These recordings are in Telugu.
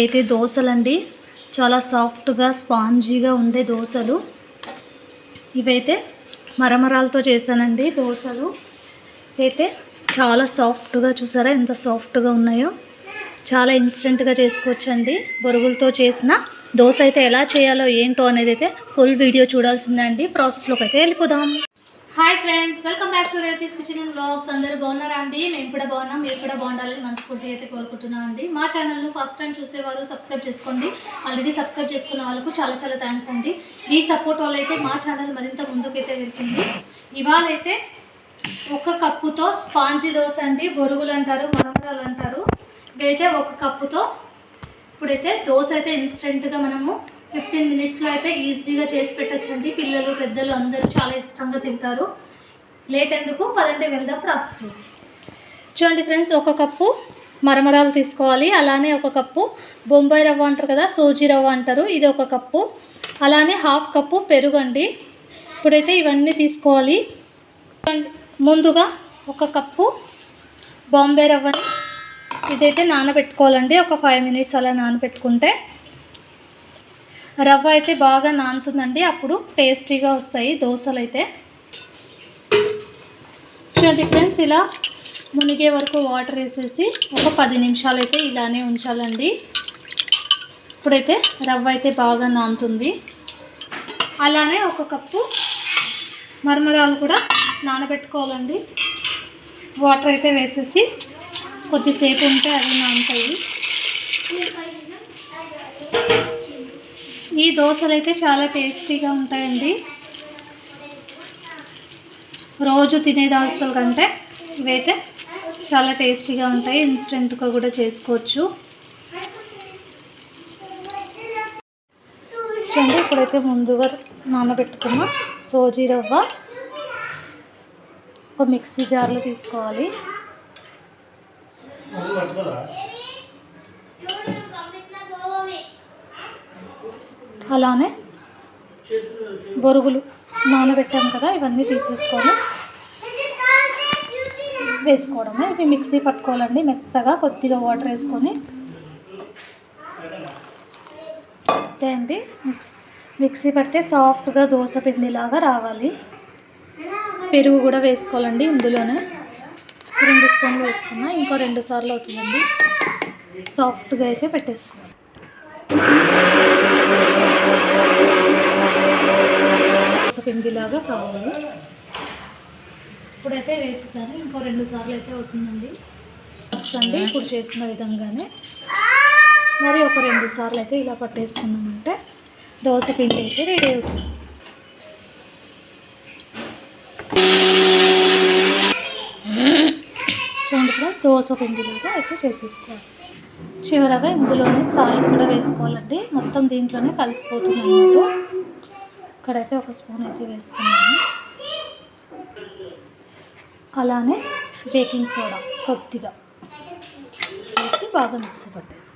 అయితే దోశలండి చాలా సాఫ్ట్గా స్పాంజీగా ఉండే దోశలు ఇవైతే మరమరాలతో చేశానండి దోశలు అయితే చాలా సాఫ్ట్గా చూసారా ఎంత సాఫ్ట్గా ఉన్నాయో. చాలా ఇన్స్టెంట్గా చేసుకోవచ్చండి. బొరుగులతో చేసిన దోశ అయితే ఎలా చేయాలో ఏంటో అనేది అయితే ఫుల్ వీడియో చూడాల్సిందండి. ప్రాసెస్లోకి అయితే వెళ్ళిపోదాం. Hi friends welcome back to Rethi's kitchen blogs అందరూ బాగున్నారా అండి? మేము కూడా బాగున్నాం మీరు కూడా బాగుండాలని మనస్ఫూర్తిగా అయితే కోరుకుంటున్నాం అండి. మా ఛానల్ను ఫస్ట్ టైం చూసేవారు సబ్స్క్రైబ్ చేసుకోండి. ఆల్రెడీ సబ్స్క్రైబ్ చేసుకున్న వాళ్ళకు చాలా చాలా థ్యాంక్స్ అండి. మీ సపోర్ట్ వల్ల అయితే మా ఛానల్ మరింత ముందుకైతే వెళ్తుంది. ఇవాళ అయితే ఒక కప్పుతో స్పాంజీ దోశ అండి. బొరుగులు అంటారు మరమరాలు అంటారు. ఇవైతే ఒక కప్పుతో ఇప్పుడైతే దోశ అయితే ఇన్స్టెంట్గా మనము ఫిఫ్టీన్ మినిట్స్లో అయితే ఈజీగా చేసి పెట్టచ్చండి. పిల్లలు పెద్దలు అందరూ చాలా ఇష్టంగా తింటారు. లేట్ ఎందుకు? పదంటే వెళ్దాం ప్రాసెస్ చూడండి ఫ్రెండ్స్ ఒక కప్పు మరమరాలు తీసుకోవాలి. అలానే ఒక కప్పు బొంబాయి రవ్వ అంటారు కదా సోజీ రవ్వ అంటారు. ఇది ఒక కప్పు. అలానే హాఫ్ కప్పు పెరుగు అండి. ఇప్పుడైతే ఇవన్నీ తీసుకోవాలి. ముందుగా ఒక కప్పు బాంబే రవ్వని ఇదైతే నానబెట్టుకోవాలండి. ఒక ఫైవ్ మినిట్స్ అలా నానబెట్టుకుంటే రవ్వ అయితే బాగా నానుతుందండి. అప్పుడు టేస్టీగా వస్తాయి దోశలు అయితే చూడండి ఫ్రెండ్స్ ఇలా మునిగే వరకు వాటర్ వేసేసి ఒక పది నిమిషాలు అయితే ఇలానే ఉంచాలండి. ఇప్పుడైతే రవ్వ అయితే బాగా నానుతుంది. అలానే ఒక కప్పు మరమరాలు కూడా నానబెట్టుకోవాలండి. వాటర్ అయితే వేసేసి కొద్దిసేపు ఉంటే అవి నానుతాయి. ఈ దోశలు అయితే చాలా టేస్టీగా ఉంటాయండి. రోజు తినే దోశల కంటే ఇవైతే చాలా టేస్టీగా ఉంటాయి. ఇన్స్టెంట్గా కూడా చేసుకోవచ్చు. చూడండి ఇప్పుడైతే ముందుగా నానబెట్టుకున్న సోజీ రవ్వ ఒక మిక్సీ జార్లో తీసుకోవాలి. అలానే బొరుగులు నానబెట్టాం కదా ఇవన్నీ తీసేసుకొని వేసుకోవడమే. ఇవి మిక్సీ పట్టుకోవాలండి మెత్తగా కొద్దిగా వాటర్ వేసుకొని. అంతే అండి మిక్స్ మిక్సీ పడితే సాఫ్ట్గా దోశ పిండిలాగా రావాలి. పెరుగు కూడా వేసుకోవాలండి ఇందులోనే. రెండు స్పూన్లు వేసుకున్నా ఇంకో రెండు సార్లు అవుతుందండి. సాఫ్ట్గా అయితే పెట్టేసుకోవాలి. కావాలి. ఇప్పుడైతే వేసేసాను. ఇంకో రెండు సార్లు అయితే అవుతుందండి. అండి ఇప్పుడు చేసిన విధంగానే. మరి ఒక రెండు సార్లు అయితే ఇలా పట్టేసుకున్నామంటే దోశ పిండి అయితే రెడీ అవుతుంది. చూడండి ఫ్రెండ్స్ దోశ పిండిలాగా అయితే చేసేసుకోవాలి. చివరగా ఇందులోనే సాల్ట్ కూడా వేసుకోవాలండి. మొత్తం దీంట్లోనే కలిసిపోతుంది అన్నమాట. ఇక్కడైతే ఒక స్పూన్ అయితే వేస్తున్నాను. అలానే బేకింగ్ సోడా కొద్దిగా వేసి బాగా మిక్సీ పట్టేసి.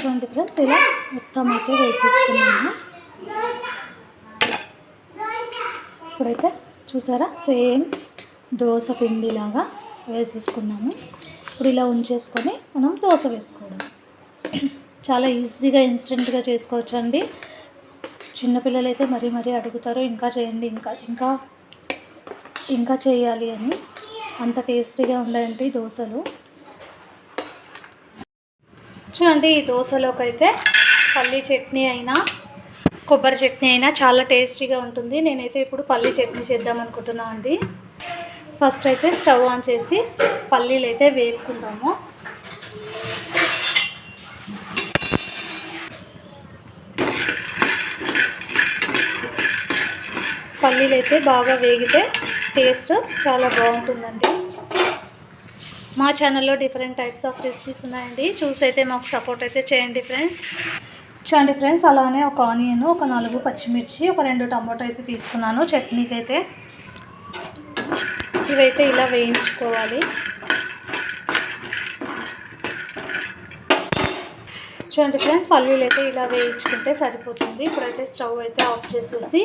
చూడండి ఫ్రెండ్స్ ఇలా మొత్తం అయితే వేసేసుకున్నాము ఇప్పుడైతే చూసారా సేమ్ దోశ పిండిలాగా వేసేసుకున్నాము ఇప్పుడు ఇలా ఉంచేసుకొని మనం దోశ వేసుకోవడం. చాలా ఈజీగా ఇన్స్టెంట్గా చేసుకోవచ్చండి. చిన్నపిల్లలు అయితే మరీ మరీ అడుగుతారు ఇంకా చేయండి ఇంకా ఇంకా ఇంకా చేయాలి అని అంత టేస్టీగా ఉన్నాయండి దోశలు. చూడండి ఈ దోశలోకి అయితే పల్లీ చట్నీ అయినా కొబ్బరి చట్నీ అయినా చాలా టేస్టీగా ఉంటుంది. నేనైతే ఇప్పుడు పల్లీ చట్నీ చేద్దాం అనుకుంటున్నాను అండి. ఫస్ట్ అయితే స్టవ్ ఆన్ చేసి పల్లీలు అయితే వేపుకుందాము. పల్లీలు అయితే బాగా వేగితే టేస్ట్ చాలా బాగుంటుందండి. మా ఛానల్లో డిఫరెంట్ టైప్స్ ఆఫ్ రెసిపీస్ ఉన్నాయండి. చూసి అయితే మాకు సపోర్ట్ అయితే చేయండి ఫ్రెండ్స్ చూడండి ఫ్రెండ్స్ అలానే ఒక ఆనియన్ ఒక నాలుగు పచ్చిమిర్చి ఒక రెండు టమాటో అయితే తీసుకున్నాను చట్నీకి అయితే ఇవైతే ఇలా వేయించుకోవాలి. చూడండి ఫ్రెండ్స్ పల్లీలు అయితే ఇలా వేయించుకుంటే సరిపోతుంది. ఇప్పుడైతే స్టవ్ అయితే ఆఫ్ చేసేసి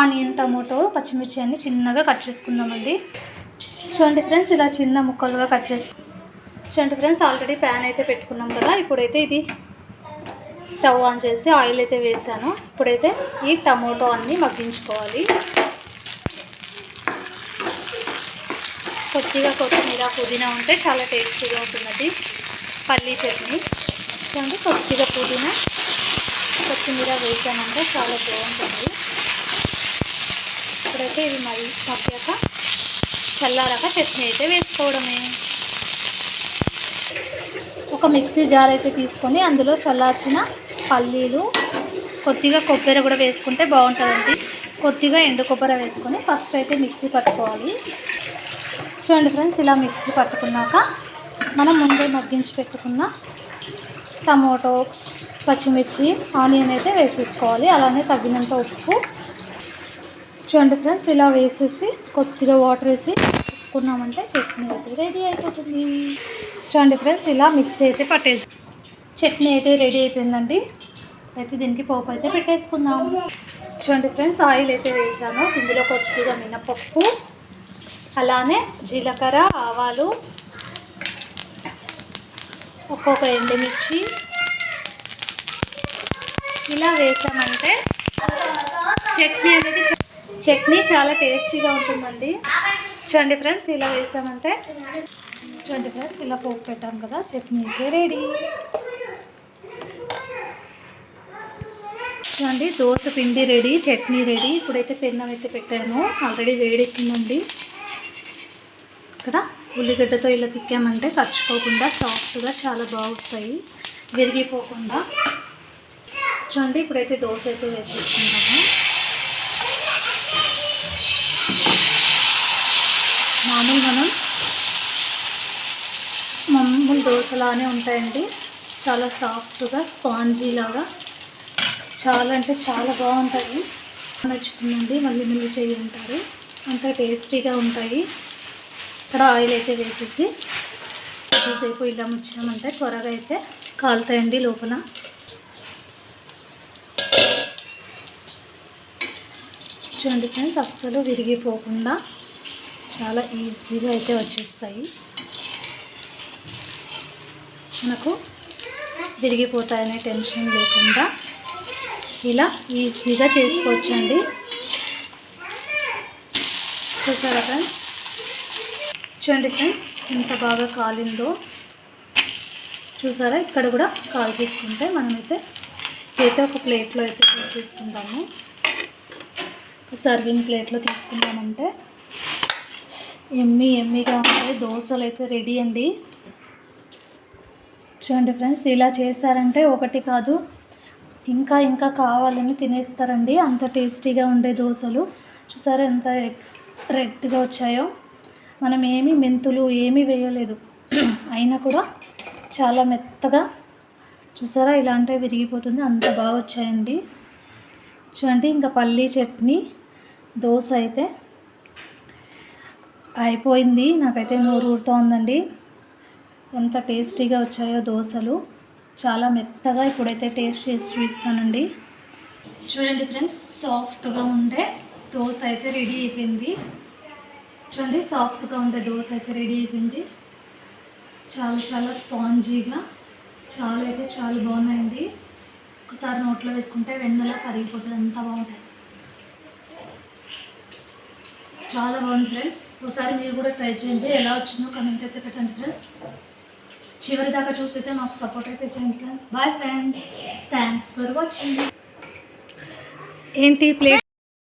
ఆనియన్ టమోటో పచ్చిమిర్చి అన్ని చిన్నగా కట్ చేసుకుందామండి. చూడండి ఫ్రెండ్స్ ఇలా చిన్న ముక్కలుగా కట్ చేసుకు చూడండి ఫ్రెండ్స్ ఆల్రెడీ ప్యాన్ అయితే పెట్టుకున్నాం కదా. ఇప్పుడైతే ఇది స్టవ్ ఆన్ చేసి ఆయిల్ అయితే వేసాను. ఇప్పుడైతే ఈ టమోటో అన్నీ మగ్గించుకోవాలి. కొద్దిగా కొత్తిమీర పుదీనా ఉంటే చాలా టేస్టీగా ఉంటుంది పల్లీ చట్నీ. చూడండి కొద్దిగా పుదీనా కొత్తిమీర వేసానంటే చాలా బాగుంటుంది. ఇప్పుడైతే ఇది మరి మగ్గాక చల్లారాక చట్నీ అయితే వేసుకోవడమే. ఒక మిక్సీ జార్ అయితే తీసుకొని అందులో చల్లార్చిన పల్లీలు కొద్దిగా కొబ్బరి కూడా వేసుకుంటే బాగుంటుందండి. కొద్దిగా ఎండు కొబ్బరి వేసుకొని ఫస్ట్ అయితే మిక్సీ పట్టుకోవాలి. చూడండి ఫ్రెండ్స్ ఇలా మిక్సీ పట్టుకున్నాక మనం ముందే మగ్గించి పెట్టుకున్న టమోటో పచ్చిమిర్చి ఆనియన్ అయితే వేసేసుకోవాలి. అలానే తగినంత ఉప్పు చూడండి ఫ్రెండ్స్ ఇలా వేసేసి కొద్దిగా వాటర్ వేసి వేసుకున్నామంటే చట్నీ అయితే రెడీ అయిపోతుంది. చూడండి ఫ్రెండ్స్ ఇలా మిక్సీ అయితే పట్టేసి చట్నీ అయితే రెడీ అయిపోయిందండి. అయితే దీనికి పోపు అయితే పెట్టేసుకుందాం. చూడండి ఫ్రెండ్స్ ఆయిల్ అయితే వేసాను. ఇందులో కొద్దిగా మినపప్పు అలానే జీలకర్ర ఆవాలు ఒక్కొక్క ఎండుమిర్చి. ఇలా వేసామంటే చట్నీ అనేది చట్నీ చాలా టేస్టీగా ఉంటుందండి. చూడండి ఫ్రెండ్స్ ఇలా వేసామంటే. చూడండి ఫ్రెండ్స్ ఇలా పోపు పెట్టాం కదా చట్నీ అయితే రెడీ చూడండి దోశ పిండి రెడీ చట్నీ రెడీ ఇప్పుడైతే పెన్నం అయితే పెట్టాను. ఆల్రెడీ వేడెక్కిందండి. ఇక్కడ ఉల్లిగడ్డతో ఇలా తిక్కామంటే ఖర్చుకోకుండా సాఫ్ట్గా చాలా బాగుస్తాయి. విరిగిపోకుండా. చూడండి ఇప్పుడైతే దోశ అయితే వేసేసుకుంటాము మామూలు మనం మామూలు దోశలానే ఉంటాయండి. చాలా సాఫ్ట్గా స్పాంజీ లాగా చాలా అంటే చాలా బాగుంటాయి. నచ్చుతుందండి మళ్ళీ మళ్ళీ చేయి ఉంటారు అంత టేస్టీగా ఉంటాయి. ఇక్కడ ఆయిల్ అయితే వేసేసి కొద్దిసేపు ఇలా ముచ్చామంటే త్వరగా అయితే కాలుతాయండి లోపల. చూడండి ఫ్రెండ్స్ అస్సలు విరిగిపోకుండా చాలా ఈజీగా అయితే వచ్చేస్తాయి. మనకు విరిగిపోతాయనే టెన్షన్ లేకుండా ఇలా ఈజీగా చేసుకోవచ్చండి. చూసారా ఫ్రెండ్స్? చూడండి ఫ్రెండ్స్ ఎంత బాగా కాలిందో. చూసారా? ఇక్కడ కూడా కాల్ చేసుకుంటే మనమైతే అయితే ఒక ప్లేట్లో అయితే తీసేసుకుంటాము. సర్వింగ్ ప్లేట్లో తీసుకున్నామంటే ఎమ్మి ఎమ్మిగా ఉంటే దోశలు అయితే రెడీ అండి. చూడండి ఫ్రెండ్స్ ఇలా చేశారంటే ఒకటి కాదు. ఇంకా ఇంకా కావాలని తినేస్తారండి. అంత టేస్టీగా ఉండే దోశలు. చూసారా ఎంత రెడ్గా వచ్చాయో. మనం ఏమీ మెంతులు ఏమీ వేయలేదు. అయినా కూడా చాలా మెత్తగా. చూసారా ఇలా అంటే విరిగిపోతుంది. అంత బాగా వచ్చాయండి. చూడండి ఇంకా పల్లీ చట్నీ దోశ అయితే. అయిపోయింది. నాకైతే నోరు ఊరుతోందండి. ఎంత టేస్టీగా వచ్చాయో దోశలు. చాలా మెత్తగా ఇప్పుడైతే టేస్ట్ చేసి చూస్తానండి చూడండి ఫ్రెండ్స్ సాఫ్ట్గా ఉండే దోశ అయితే రెడీ అయిపోయింది. చూడండి సాఫ్ట్గా ఉండే దోశ అయితే రెడీ అయిపోయింది. చాలా చాలా స్పాంజీగా చాలా అయితే చాలా బాగున్నాయండి. ఒకసారి నోట్లో వేసుకుంటే వెన్నెలా కరిగిపోతుంది అంత బాగుంటాయి. చాలా బాగుంది ఫ్రెండ్స్. ఒకసారి మీరు కూడా ట్రై చేయండి. ఎలా వచ్చిందో కమెంట్ అయితే పెట్టండి ఫ్రెండ్స్. చివరి దాకా చూసైతే మాకు సపోర్ట్ అయితే చేయండి friends. Bye friends thanks for watching ఏంటి ప్లేట్